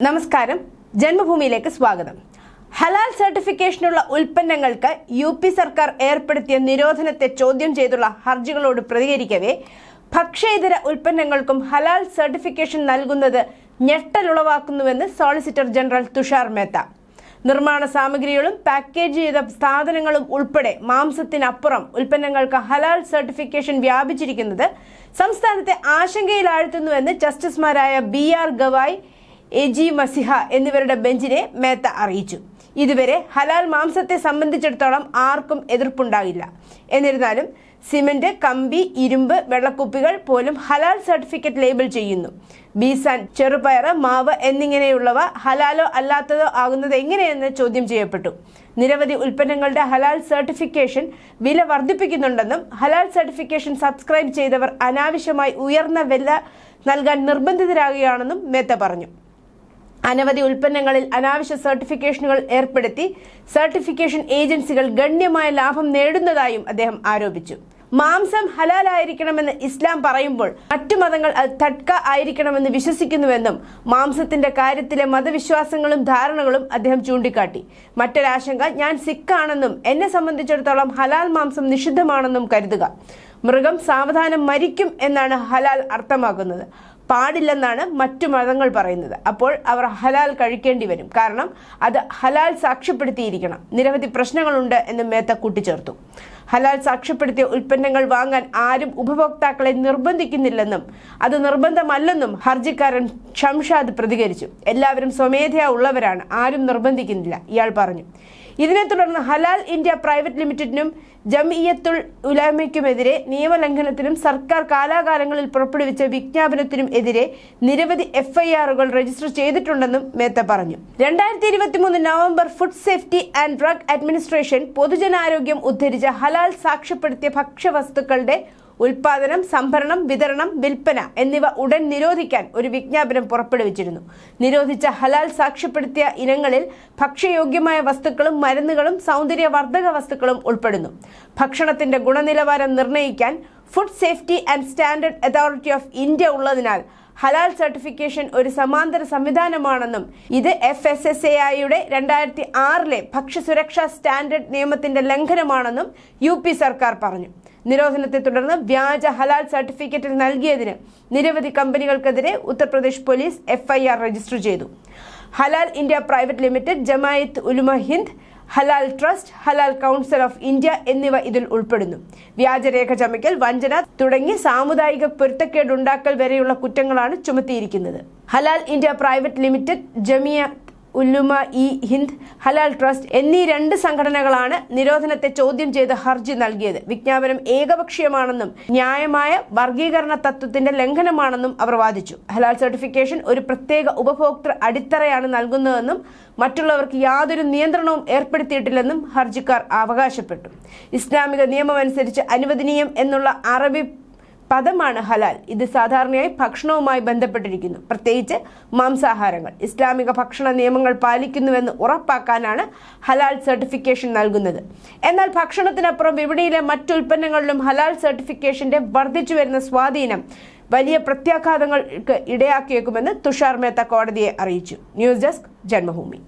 നമസ്കാരം. ജന്മഭൂമിയിലേക്ക് സ്വാഗതം. ഹലാൽ സർട്ടിഫിക്കേഷനുള്ള ഉൽപ്പന്നങ്ങൾക്ക് യു പി സർക്കാർ ഏർപ്പെടുത്തിയ നിരോധനത്തെ ചോദ്യം ചെയ്തുള്ള ഹർജികളോട് പ്രതികരിക്കവേ ഭക്ഷ്യേതര ഉൽപ്പന്നങ്ങൾക്കും ഹലാൽ സർട്ടിഫിക്കേഷൻ നൽകുന്നത് ഞെട്ടലുളവാക്കുന്നുവെന്ന് സോളിസിറ്റർ ജനറൽ തുഷാർ മേത്ത. നിർമ്മാണ സാമഗ്രികളും പാക്കേജ് ചെയ്ത സാധനങ്ങളും ഉൾപ്പെടെ മാംസത്തിനപ്പുറം ഉൽപ്പന്നങ്ങൾക്ക് ഹലാൽ സർട്ടിഫിക്കേഷൻ വ്യാപിച്ചിരിക്കുന്നത് സംസ്ഥാനത്തെ ആശങ്കയിലാഴ്ത്തുന്നുവെന്ന് ജസ്റ്റിസുമാരായ B R Gavai A G Masih എന്നിവരുടെ ബെഞ്ചിനെ മേത്ത അറിയിച്ചു. ഇതുവരെ ഹലാൽ മാംസത്തെ സംബന്ധിച്ചിടത്തോളം ആർക്കും എതിർപ്പുണ്ടാകില്ല എന്നിരുന്നാലും സിമന്റ് കമ്പി ഇരുമ്പ് വെള്ളക്കുപ്പികൾ പോലും ഹലാൽ സർട്ടിഫിക്കറ്റ് ലേബിൾ ചെയ്യുന്നു. ബീസാൻ ചെറുപയർ മാവ് എന്നിങ്ങനെയുള്ളവ ഹലാലോ അല്ലാത്തതോ ആകുന്നത് എങ്ങനെയെന്ന് ചോദ്യം ചെയ്യപ്പെട്ടു. നിരവധി ഉൽപ്പന്നങ്ങളുടെ ഹലാൽ സർട്ടിഫിക്കേഷൻ വില വർദ്ധിപ്പിക്കുന്നുണ്ടെന്നും ഹലാൽ സർട്ടിഫിക്കേഷൻ സബ്സ്ക്രൈബ് ചെയ്തവർ അനാവശ്യമായി ഉയർന്ന വില നൽകാൻ നിർബന്ധിതരാകുകയാണെന്നും മേത്ത പറഞ്ഞു. അനവധി ഉൽപ്പന്നങ്ങളിൽ അനാവശ്യ സർട്ടിഫിക്കേഷനുകൾ ഏർപ്പെടുത്തി സർട്ടിഫിക്കേഷൻ ഏജൻസികൾ ഗണ്യമായ ലാഭം നേടുന്നതായും അദ്ദേഹം ആരോപിച്ചു. മാംസം ഹലാലായിരിക്കണമെന്ന് ഇസ്ലാം പറയുമ്പോൾ മറ്റു മതങ്ങൾ അത് തട്ക ആയിരിക്കണമെന്ന് വിശ്വസിക്കുന്നുവെന്നും മാംസത്തിന്റെ കാര്യത്തിലെ മതവിശ്വാസങ്ങളും ധാരണകളും അദ്ദേഹം ചൂണ്ടിക്കാട്ടി. മറ്റൊരാശങ്ക ഞാൻ സിഖാണെന്നും എന്നെ സംബന്ധിച്ചിടത്തോളം ഹലാൽ മാംസം നിഷിദ്ധമാണെന്നും കരുതുക. മൃഗം സാവധാനം മരിക്കും എന്നാണ് ഹലാൽ അർത്ഥമാക്കുന്നത്. പാടില്ലെന്നാണ് മറ്റു മതങ്ങൾ പറയുന്നത്. അപ്പോൾ അവർ ഹലാൽ കഴിക്കേണ്ടി വരും. കാരണം അത് ഹലാൽ സാക്ഷ്യപ്പെടുത്തിയിരിക്കണം. നിരവധി പ്രശ്നങ്ങളുണ്ട് എന്ന് മേത്ത കൂട്ടിച്ചേർത്തു. ഹലാൽ സാക്ഷ്യപ്പെടുത്തിയ ഉൽപ്പന്നങ്ങൾ വാങ്ങാൻ ആരും ഉപഭോക്താക്കളെ നിർബന്ധിക്കുന്നില്ലെന്നും അത് നിർബന്ധമല്ലെന്നും ഹർജിക്കാരൻ ഷംഷാദ് പ്രതികരിച്ചു. എല്ലാവരും സ്വമേധയാ ഉള്ളവരാണ്. ആരും നിർബന്ധിക്കുന്നില്ല. ഇയാൾ പറഞ്ഞു. ഇതിനെ തുടർന്ന് ഹലാൽ ഇന്ത്യ പ്രൈവറ്റ് ലിമിറ്റഡിനും ജമിയത്തുൽ ഉലാമയ്ക്കുമെതിരെ നിയമലംഘനത്തിനും സർക്കാർ കാലാകാലങ്ങളിൽ പുറപ്പെടുവിച്ച വിജ്ഞാപനത്തിനും എതിരെ നിരവധി എഫ്ഐആറുകൾ രജിസ്റ്റർ ചെയ്തിട്ടുണ്ടെന്നും മേത്ത പറഞ്ഞു. രണ്ടായിരത്തി ഇരുപത്തിമൂന്ന് November food safety and drug administration പൊതുജനാരോഗ്യം ഉദ്ധരിച്ച ഹലാൽ സാക്ഷ്യപ്പെടുത്തിയ ഭക്ഷ്യവസ്തുക്കളുടെ ഉൽപാദനം സംഭരണം വിതരണം വിൽപ്പന എന്നിവ ഉടൻ നിരോധിക്കാൻ ഒരു വിജ്ഞാപനം പുറപ്പെടുവിച്ചിരുന്നു. നിരോധിച്ച ഹലാൽ സാക്ഷ്യപ്പെടുത്തിയ ഇനങ്ങളിൽ ഭക്ഷ്യയോഗ്യമായ വസ്തുക്കളും മരുന്നുകളും സൗന്ദര്യവർദ്ധക വസ്തുക്കളും ഉൾപ്പെടുന്നു. ഭക്ഷണത്തിന്റെ ഗുണനിലവാരം നിർണയിക്കാൻ food safety and standard authority of India ഉള്ളതിനാൽ ഹലാൽ സർട്ടിഫിക്കേഷൻ ഒരു സമാന്തര സംവിധാനമാണെന്നും ഇത് എഫ് എസ് എസ് എ ഐയുടെ രണ്ടായിരത്തി ആറിലെ ഭക്ഷ്യസുരക്ഷാ സ്റ്റാൻഡേർഡ് നിയമത്തിന്റെ ലംഘനമാണെന്നും യു പി സർക്കാർ പറഞ്ഞു. നിരോധനത്തെ തുടർന്ന് വ്യാജ ഹലാൽ സർട്ടിഫിക്കറ്റിൽ നൽകിയതിന് നിരവധി കമ്പനികൾക്കെതിരെ ഉത്തർപ്രദേശ് പോലീസ് എഫ്ഐആർ രജിസ്റ്റർ ചെയ്തു. Halal India private limited Jamiat Ulama Hind Halal trust Halaal council of India എന്നിവ ഇതിൽ ഉൾപ്പെടുന്നു. വ്യാജരേഖ ചമയ്ക്കൽ വഞ്ചന തുടങ്ങി സാമുദായിക പൊരുത്തക്കേടുണ്ടാക്കൽ വരെയുള്ള കുറ്റങ്ങളാണ് ചുമത്തിയിരിക്കുന്നത്. Halal India private limited Jamiat Ulama e Hind Halal trust എന്നീ രണ്ട് സംഘടനകളാണ് നിരോധനത്തെ ചോദ്യം ചെയ്ത് ഹർജി നൽകിയത്. വിജ്ഞാപനം ഏകപക്ഷീയമാണെന്നും ന്യായമായ വർഗീകരണ തത്വത്തിന്റെ ലംഘനമാണെന്നും അവർ വാദിച്ചു. ഹലാൽ സർട്ടിഫിക്കേഷൻ ഒരു പ്രത്യേക ഉപഭോക്തൃ അടിത്തറയാണ് നൽകുന്നതെന്നും മറ്റുള്ളവർക്ക് യാതൊരു നിയന്ത്രണവും ഏർപ്പെടുത്തിയിട്ടില്ലെന്നും ഹർജിക്കാർ അവകാശപ്പെട്ടു. ഇസ്ലാമിക നിയമമനുസരിച്ച് അനുവദനീയം എന്നുള്ള അറബി പദമാണ് ഹലാൽ. ഇത് സാധാരണയായി ഭക്ഷണവുമായി ബന്ധപ്പെട്ടിരിക്കുന്നു. പ്രത്യേകിച്ച് മാംസാഹാരങ്ങൾ. ഇസ്ലാമിക ഭക്ഷണ നിയമങ്ങൾ പാലിക്കുന്നുവെന്ന് ഉറപ്പാക്കാനാണ് ഹലാൽ സർട്ടിഫിക്കേഷൻ നൽകുന്നത്. എന്നാൽ ഭക്ഷണത്തിനപ്പുറം വിപണിയിലെ മറ്റുൽപ്പന്നങ്ങളിലും ഹലാൽ സർട്ടിഫിക്കേഷന്റെ വർദ്ധിച്ചു വരുന്ന സ്വാധീനം വലിയ പ്രത്യാഘാതങ്ങൾക്ക് ഇടയാക്കിയേക്കുമെന്ന് തുഷാർ മേത്ത കോടതിയെ അറിയിച്ചു. News desk Janmabhoomi.